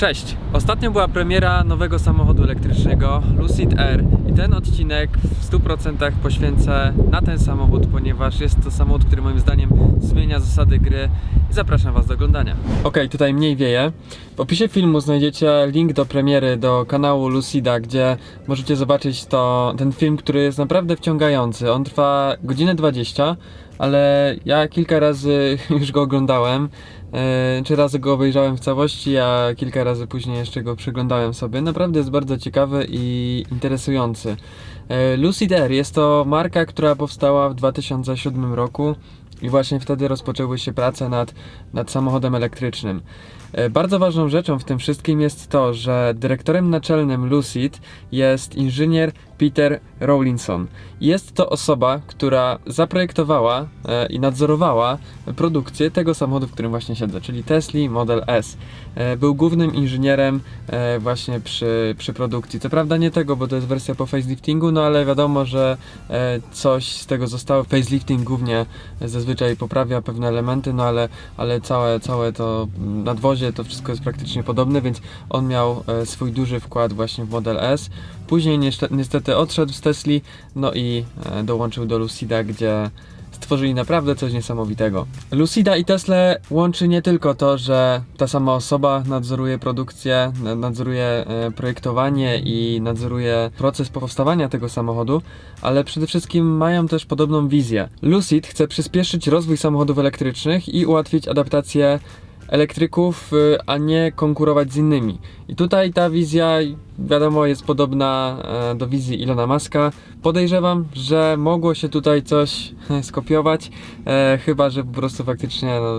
Cześć! Ostatnio była premiera nowego samochodu elektrycznego Lucid Air i ten odcinek w 100% poświęcę na ten samochód, ponieważ jest to samochód, który moim zdaniem zmienia zasady gry i zapraszam Was do oglądania. Ok, tutaj mniej wieje. W opisie filmu znajdziecie link do premiery do kanału Lucida, gdzie możecie zobaczyć to, ten film, który jest naprawdę wciągający. On trwa godzinę 20, ale ja kilka razy już go oglądałem. Trzy razy go obejrzałem w całości, a kilka razy później jeszcze go przeglądałem sobie. Naprawdę jest bardzo ciekawy i interesujący. E, Lucid Air jest to marka, która powstała w 2007 roku i właśnie wtedy rozpoczęły się prace nad, nad samochodem elektrycznym. E, Bardzo ważną rzeczą w tym wszystkim jest to, że dyrektorem naczelnym Lucid jest inżynier Peter Rawlinson. Jest to osoba, która zaprojektowała e, i nadzorowała produkcję tego samochodu, w którym właśnie siedzę, czyli Tesla Model S. E, Był głównym inżynierem właśnie przy, przy produkcji. Co prawda nie tego, bo to jest wersja po faceliftingu, no ale wiadomo, że coś z tego zostało. Facelifting głównie zazwyczaj poprawia pewne elementy, no ale, ale całe, całe to nadwozie, to wszystko jest praktycznie podobne, więc on miał e, swój duży wkład właśnie w Model S. Później niestety odszedł z Tesli, no i e, dołączył do Lucida, gdzie stworzyli naprawdę coś niesamowitego. Lucida i Tesla łączy nie tylko to, że ta sama osoba nadzoruje produkcję, na- nadzoruje e, projektowanie i nadzoruje proces powstawania tego samochodu, ale przede wszystkim mają też podobną wizję. Lucid chce przyspieszyć rozwój samochodów elektrycznych i ułatwić adaptację elektryków, y, a nie konkurować z innymi. I tutaj ta wizja, wiadomo, jest podobna e, do wizji Ilona Maska. Podejrzewam, że mogło się tutaj coś skopiować, e, chyba że po prostu faktycznie no,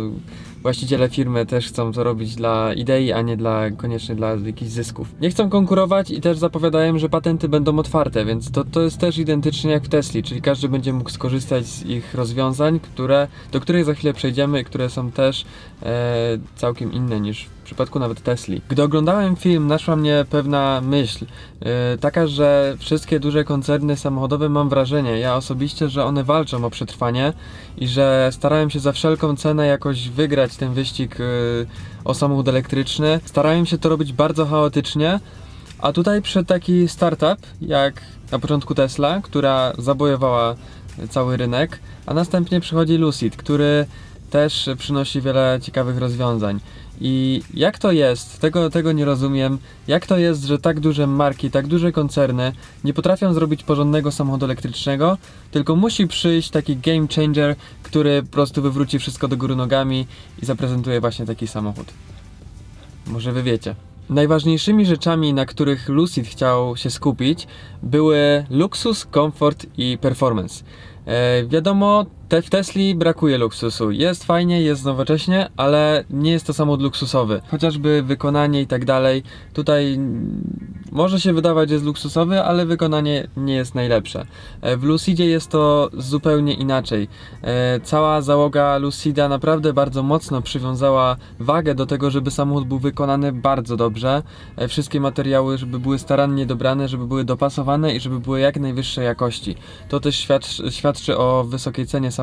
właściciele firmy też chcą to robić dla idei, a nie dla koniecznie dla jakichś zysków. Nie chcą konkurować i też zapowiadają, że patenty będą otwarte, więc to, to jest też identycznie jak w Tesli, czyli każdy będzie mógł skorzystać z ich rozwiązań, które, do których za chwilę przejdziemy, które są też e, całkiem inne niż przypadku nawet Tesli. Gdy oglądałem film, naszła mnie pewna myśl, e, taka, że wszystkie duże koncerny samochodowe mam wrażenie, ja osobiście, że one walczą o przetrwanie i że starają się za wszelką cenę jakoś wygrać ten wyścig e, o samochód elektryczny. Starają się to robić bardzo chaotycznie, a tutaj przyszedł taki startup, jak na początku Tesla, która zabojowała cały rynek, a następnie przychodzi Lucid, który też przynosi wiele ciekawych rozwiązań. I jak to jest, tego, tego nie rozumiem, jak to jest, że tak duże marki, tak duże koncerny nie potrafią zrobić porządnego samochodu elektrycznego, tylko musi przyjść taki game changer, który po prostu wywróci wszystko do góry nogami i zaprezentuje właśnie taki samochód. Może wy wiecie. Najważniejszymi rzeczami, na których Lucid chciał się skupić, były luksus, komfort i performance. E, wiadomo, te, w Tesli brakuje luksusu. Jest fajnie, jest nowocześnie, ale nie jest to samochód luksusowy. Chociażby wykonanie i tak dalej. Tutaj może się wydawać, że jest luksusowy, ale wykonanie nie jest najlepsze. E, w Lucidzie jest to zupełnie inaczej. E, cała załoga Lucida naprawdę bardzo mocno przywiązała wagę do tego, żeby samochód był wykonany bardzo dobrze. E, wszystkie materiały, żeby były starannie dobrane, żeby były dopasowane i żeby były jak najwyższej jakości. To też świadczy, świadczy o wysokiej cenie samochodu,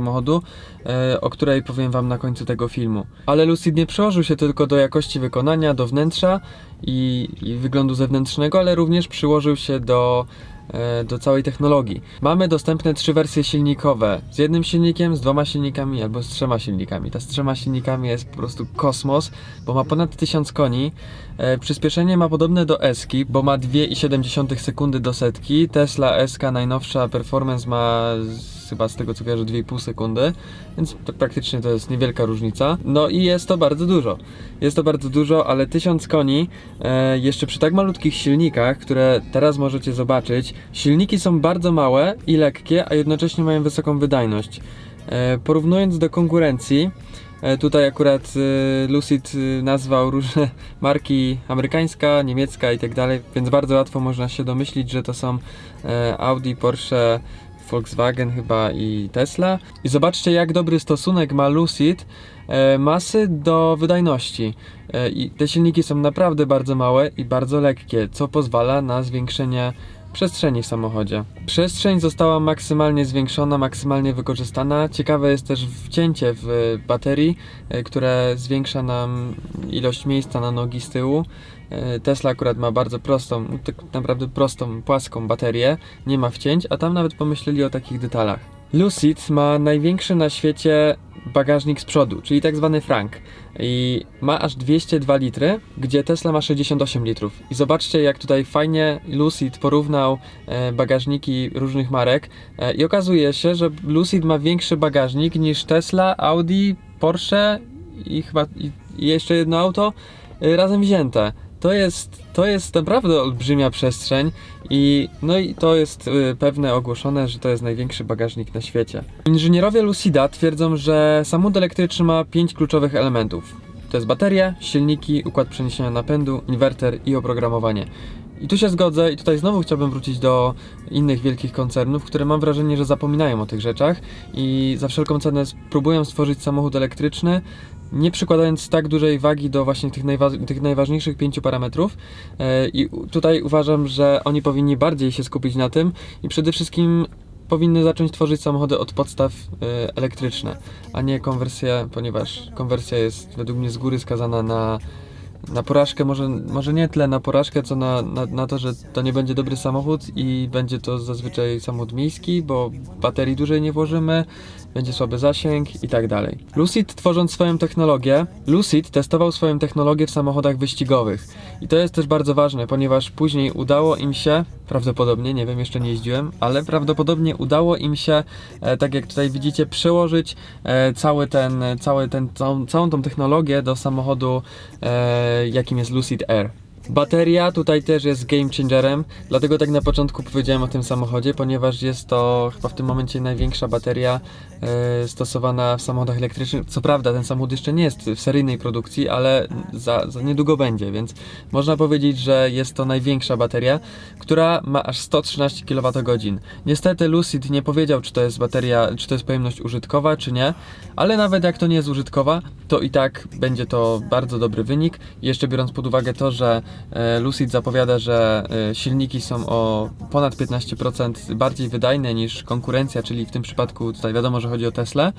e, o której powiem Wam na końcu tego filmu. Ale Lucid nie przełożył się tylko do jakości wykonania, do wnętrza i, i wyglądu zewnętrznego, ale również przyłożył się do e, do całej technologii. Mamy dostępne trzy wersje silnikowe. Z jednym silnikiem, z dwoma silnikami albo z trzema silnikami. Ta z trzema silnikami jest po prostu kosmos, bo ma ponad 1000 koni. E, przyspieszenie ma podobne do Eski, bo ma 2,7 sekundy do setki. Tesla SK najnowsza performance ma chyba z tego co kojarzę 2,5 sekundy, więc to praktycznie to jest niewielka różnica. No i jest to bardzo dużo. Jest to bardzo dużo, ale 1000 koni e, jeszcze przy tak malutkich silnikach, które teraz możecie zobaczyć, silniki są bardzo małe i lekkie, a jednocześnie mają wysoką wydajność. E, porównując do konkurencji, e, tutaj akurat e, Lucid e, nazwał różne marki amerykańska, niemiecka i tak dalej, więc bardzo łatwo można się domyślić, że to są Audi, Porsche, Volkswagen chyba i Tesla. I zobaczcie jak dobry stosunek ma Lucid e, masy do wydajności. E, I te silniki są naprawdę bardzo małe i bardzo lekkie, co pozwala na zwiększenie przestrzeni w samochodzie. Przestrzeń została maksymalnie zwiększona, maksymalnie wykorzystana. Ciekawe jest też wcięcie w baterii, e, które zwiększa nam ilość miejsca na nogi z tyłu. E, Tesla akurat ma bardzo prostą, tak naprawdę prostą, płaską baterię, nie ma wcięć, a tam nawet pomyśleli o takich detalach. Lucid ma największy na świecie bagażnik z przodu, czyli tak zwany Frank. I ma aż 202 litry, gdzie Tesla ma 68 litrów. I zobaczcie, jak tutaj fajnie Lucid porównał e, bagażniki różnych marek. E, I okazuje się, że Lucid ma większy bagażnik niż Tesla, Audi, Porsche i chyba i, jeszcze jedno auto razem wzięte. To jest, to jest naprawdę olbrzymia przestrzeń i no i to jest y, pewne ogłoszone, że to jest największy bagażnik na świecie. Inżynierowie Lucida twierdzą, że samochód elektryczny ma pięć kluczowych elementów. To jest bateria, silniki, układ przeniesienia napędu, inwerter i oprogramowanie. I tu się zgodzę i tutaj znowu chciałbym wrócić do innych wielkich koncernów, które mam wrażenie, że zapominają o tych rzeczach i za wszelką cenę próbują stworzyć samochód elektryczny, nie przykładając tak dużej wagi do właśnie tych, najwa- tych najważniejszych pięciu parametrów. E, I tutaj uważam, że oni powinni bardziej się skupić na tym i przede wszystkim powinny zacząć tworzyć samochody od podstaw e, elektryczne, a nie konwersję, ponieważ konwersja jest według mnie z góry skazana na, na porażkę, może, może nie tyle na porażkę, co na, na, na to, że to nie będzie dobry samochód i będzie to zazwyczaj samochód miejski, bo baterii dłużej nie włożymy, będzie słaby zasięg i tak dalej. Lucid tworząc swoją technologię, Lucid testował swoją technologię w samochodach wyścigowych. I to jest też bardzo ważne, ponieważ później udało im się, prawdopodobnie, nie wiem, jeszcze nie jeździłem, ale prawdopodobnie udało im się, e, tak jak tutaj widzicie, przełożyć e, cały ten, cały ten, całą, całą tą technologię do samochodu, e, jakim jest Lucid Air. Bateria tutaj też jest game changerem, dlatego tak na początku powiedziałem o tym samochodzie, ponieważ jest to chyba w tym momencie największa bateria e, stosowana w samochodach elektrycznych. Co prawda ten samochód jeszcze nie jest w seryjnej produkcji, ale za, za niedługo będzie, więc można powiedzieć, że jest to największa bateria, która ma aż 113 kWh. Niestety Lucid nie powiedział, czy to jest bateria, czy to jest pojemność użytkowa, czy nie, ale nawet jak to nie jest użytkowa, to i tak będzie to bardzo dobry wynik. Jeszcze biorąc pod uwagę to, że Lucid zapowiada, że e, silniki są o ponad 15% bardziej wydajne niż konkurencja, czyli w tym przypadku tutaj wiadomo, że chodzi o Tesla,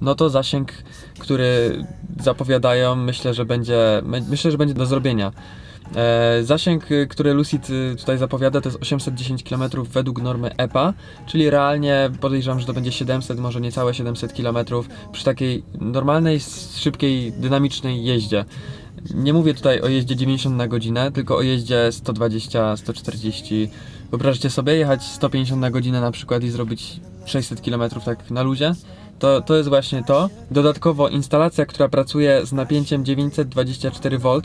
no to zasięg, który zapowiadają, myślę, że będzie, my- myślę, że będzie do zrobienia. E, zasięg, który Lucid tutaj zapowiada, to jest 810 km według normy EPA, czyli realnie podejrzewam, że to będzie 700, może niecałe 700 km przy takiej normalnej, szybkiej, dynamicznej jeździe. Nie mówię tutaj o jeździe 90 na godzinę, tylko o jeździe 120, 140. Wyobraźcie sobie jechać 150 na godzinę na przykład i zrobić 600 km tak na luzie? To, to jest właśnie to. Dodatkowo instalacja, która pracuje z napięciem 924V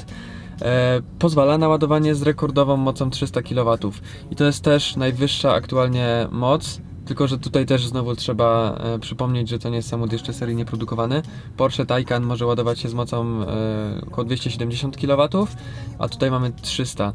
e, pozwala na ładowanie z rekordową mocą 300 kW. I to jest też najwyższa aktualnie moc. Tylko, że tutaj też znowu trzeba e, przypomnieć, że to nie jest samochód jeszcze seryjnie produkowany. Porsche Taycan może ładować się z mocą e, około 270 kW, a tutaj mamy 300.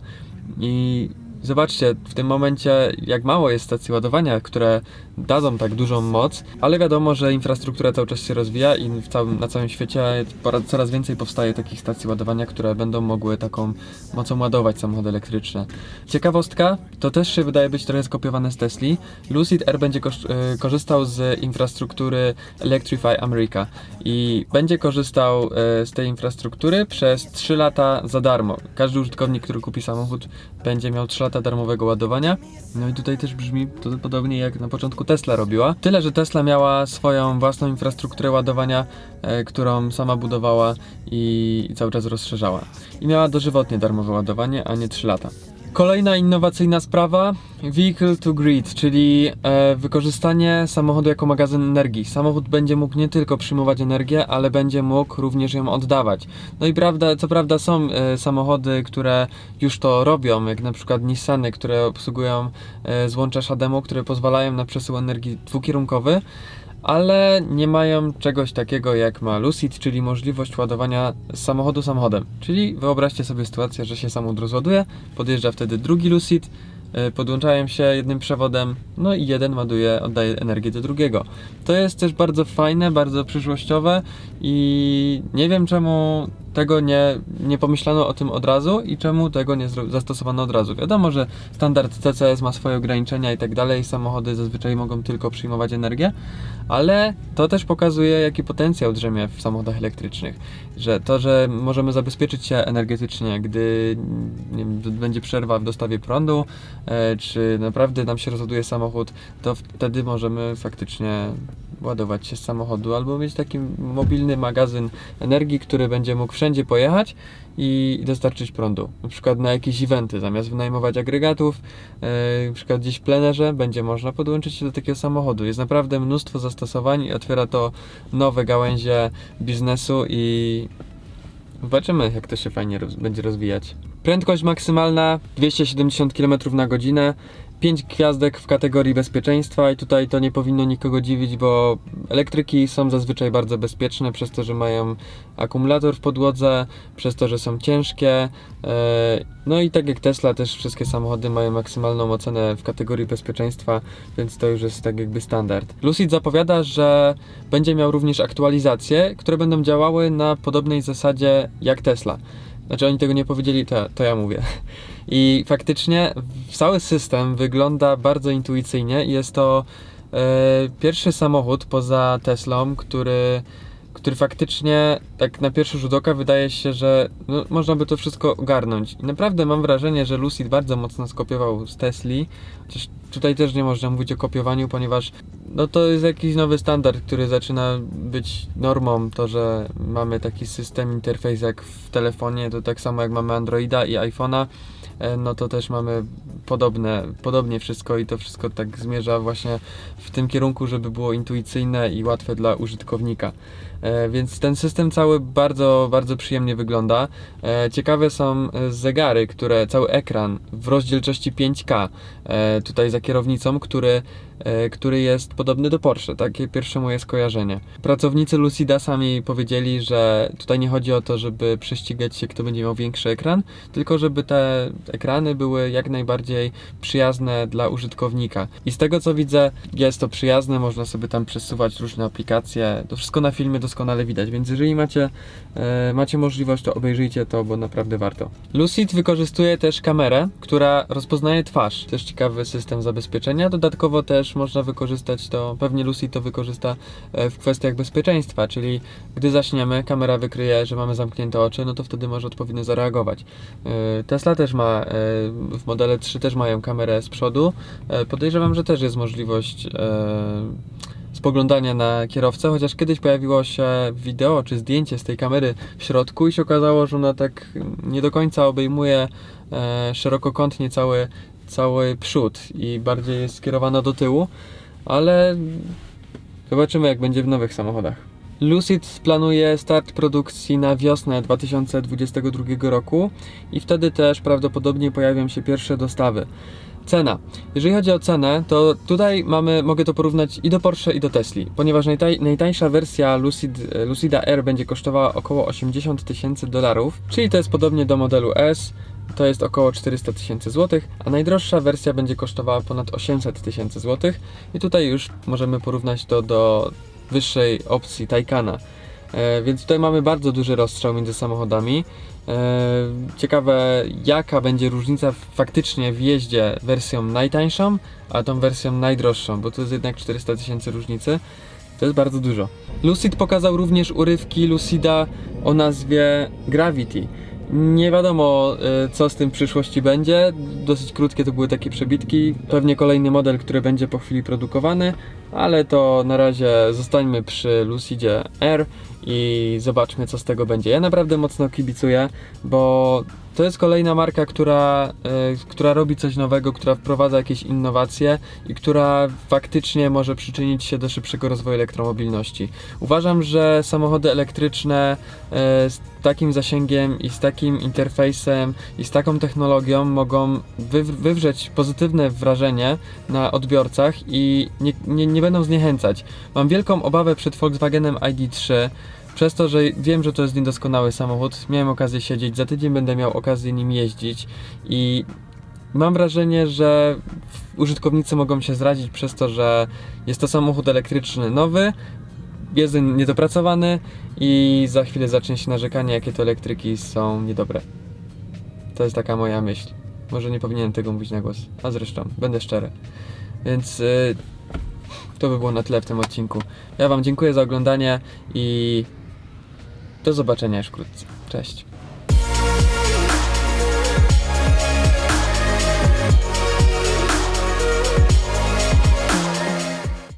I zobaczcie, w tym momencie jak mało jest stacji ładowania, które dadzą tak dużą moc, ale wiadomo, że infrastruktura cały czas się rozwija i całym, na całym świecie coraz więcej powstaje takich stacji ładowania, które będą mogły taką mocą ładować samochody elektryczne. Ciekawostka, to też się wydaje być trochę skopiowane z Tesli. Lucid Air będzie e, korzystał z infrastruktury Electrify America i będzie korzystał e, z tej infrastruktury przez 3 lata za darmo. Każdy użytkownik, który kupi samochód, będzie miał 3 lata darmowego ładowania. No i tutaj też brzmi to podobnie jak na początku Tesla robiła. Tyle, że Tesla miała swoją własną infrastrukturę ładowania, e, którą sama budowała i, i cały czas rozszerzała. I miała dożywotnie darmowe ładowanie, a nie 3 lata. Kolejna innowacyjna sprawa Vehicle to Grid, czyli e, wykorzystanie samochodu jako magazyn energii. Samochód będzie mógł nie tylko przyjmować energię, ale będzie mógł również ją oddawać. No i prawda, co prawda są e, samochody, które już to robią, jak na przykład Nissany, które obsługują e, złącza które pozwalają na przesył energii dwukierunkowy, ale nie mają czegoś takiego jak ma Lucid, czyli możliwość ładowania samochodu samochodem. Czyli wyobraźcie sobie sytuację, że się samochód rozładuje, podjeżdża wtedy drugi Lucid, e, podłączają się jednym przewodem, no i jeden ładuje, oddaje energię do drugiego. To jest też bardzo fajne, bardzo przyszłościowe i nie wiem czemu tego nie, nie pomyślano o tym od razu i czemu tego nie zastosowano od razu. Wiadomo, że standard TCS ma swoje ograniczenia i tak dalej, samochody zazwyczaj mogą tylko przyjmować energię, ale to też pokazuje, jaki potencjał drzemie w samochodach elektrycznych. Że to, że możemy zabezpieczyć się energetycznie, gdy wiem, będzie przerwa w dostawie prądu, e, czy naprawdę nam się rozładuje samochód, to wtedy możemy faktycznie ładować się z samochodu albo mieć taki mobilny magazyn energii, który będzie mógł wszędzie pojechać i dostarczyć prądu. Na przykład na jakieś eventy, zamiast wynajmować agregatów, e, na przykład gdzieś w plenerze, będzie można podłączyć się do takiego samochodu. Jest naprawdę mnóstwo zastosowań i otwiera to nowe gałęzie biznesu i zobaczymy, jak to się fajnie roz- będzie rozwijać. Prędkość maksymalna 270 km na godzinę. 5 gwiazdek w kategorii bezpieczeństwa i tutaj to nie powinno nikogo dziwić, bo elektryki są zazwyczaj bardzo bezpieczne przez to, że mają akumulator w podłodze, przez to, że są ciężkie. e, No i tak jak Tesla, też wszystkie samochody mają maksymalną ocenę w kategorii bezpieczeństwa, więc to już jest tak jakby standard. Lucid zapowiada, że będzie miał również aktualizacje, które będą działały na podobnej zasadzie jak Tesla. Znaczy oni tego nie powiedzieli, to, to ja mówię. I faktycznie cały system wygląda bardzo intuicyjnie jest to e, pierwszy samochód poza Teslą, który, który faktycznie tak na pierwszy rzut oka wydaje się, że no, można by to wszystko ogarnąć. I naprawdę mam wrażenie, że Lucid bardzo mocno skopiował z Tesli, chociaż tutaj też nie można mówić o kopiowaniu, ponieważ no to jest jakiś nowy standard, który zaczyna być normą, to, że mamy taki system, interfejs jak w telefonie, to tak samo jak mamy Androida i iPhone'a, e, no to też mamy podobne, podobnie wszystko i to wszystko tak zmierza właśnie w tym kierunku, żeby było intuicyjne i łatwe dla użytkownika. E, Więc ten system cały bardzo, bardzo przyjemnie wygląda. E, Ciekawe są e, zegary, które, cały ekran w rozdzielczości 5K e, tutaj za kierownicą, który, który jest podobny do Porsche. Takie pierwsze moje skojarzenie. Pracownicy Lucida sami powiedzieli, że tutaj nie chodzi o to, żeby prześcigać się, kto będzie miał większy ekran, tylko żeby te ekrany były jak najbardziej przyjazne dla użytkownika. I z tego co widzę, jest to przyjazne, można sobie tam przesuwać różne aplikacje. To wszystko na filmie doskonale widać, więc jeżeli macie, e, macie możliwość, to obejrzyjcie to, bo naprawdę warto. Lucid wykorzystuje też kamerę, która rozpoznaje twarz. Też ciekawy system zabezpieczenia. Dodatkowo też można wykorzystać to, pewnie Lucid to wykorzysta e, w kwestiach bezpieczeństwa, czyli gdy zaśniemy, kamera wykryje, że mamy zamknięte oczy, no to wtedy może odpowiednio zareagować. E, Tesla też ma, w modele 3 też mają kamerę z przodu. Podejrzewam, że też jest możliwość spoglądania na kierowcę, chociaż kiedyś pojawiło się wideo czy zdjęcie z tej kamery w środku i się okazało, że ona tak nie do końca obejmuje e, szerokokątnie cały, cały przód i bardziej jest skierowana do tyłu, ale zobaczymy jak będzie w nowych samochodach. Lucid planuje start produkcji na wiosnę 2022 roku i wtedy też prawdopodobnie pojawią się pierwsze dostawy. Cena. Jeżeli chodzi o cenę, to tutaj mamy, mogę to porównać i do Porsche i do Tesli, ponieważ najtaj, najtańsza wersja Lucid, e, Lucida Air będzie kosztowała około 80 tysięcy dolarów, czyli to jest podobnie do modelu S, to jest około 400 tysięcy złotych, a najdroższa wersja będzie kosztowała ponad 800 tysięcy złotych i tutaj już możemy porównać to do wyższej opcji Taycana. E, więc tutaj mamy bardzo duży rozstrzał między samochodami. E, ciekawe, jaka będzie różnica faktycznie w jeździe wersją najtańszą, a tą wersją najdroższą, bo to jest jednak 400 tysięcy różnicy. To jest bardzo dużo. Lucid pokazał również urywki Lucida o nazwie Gravity. Nie wiadomo, e, co z tym w przyszłości będzie. Dosyć krótkie to były takie przebitki. Pewnie kolejny model, który będzie po chwili produkowany, ale to na razie zostańmy przy Lucidzie R i zobaczmy, co z tego będzie. Ja naprawdę mocno kibicuję, bo to jest kolejna marka, która, e, która robi coś nowego, która wprowadza jakieś innowacje i która faktycznie może przyczynić się do szybszego rozwoju elektromobilności. Uważam, że samochody elektryczne e, z takim zasięgiem i z takim interfejsem i z taką technologią mogą wy, wywrzeć pozytywne wrażenie na odbiorcach i nie, nie, nie będą zniechęcać. Mam wielką obawę przed Volkswagenem ID3, przez to, że wiem, że to jest niedoskonały samochód, miałem okazję siedzieć, za tydzień będę miał okazję nim jeździć i mam wrażenie, że użytkownicy mogą się zrazić przez to, że jest to samochód elektryczny nowy, jest niedopracowany i za chwilę zacznie się narzekanie, jakie to elektryki są niedobre. To jest taka moja myśl. Może nie powinienem tego mówić na głos, a zresztą, będę szczery. Więc y, to by było na tyle w tym odcinku. Ja Wam dziękuję za oglądanie i do zobaczenia już wkrótce. Cześć.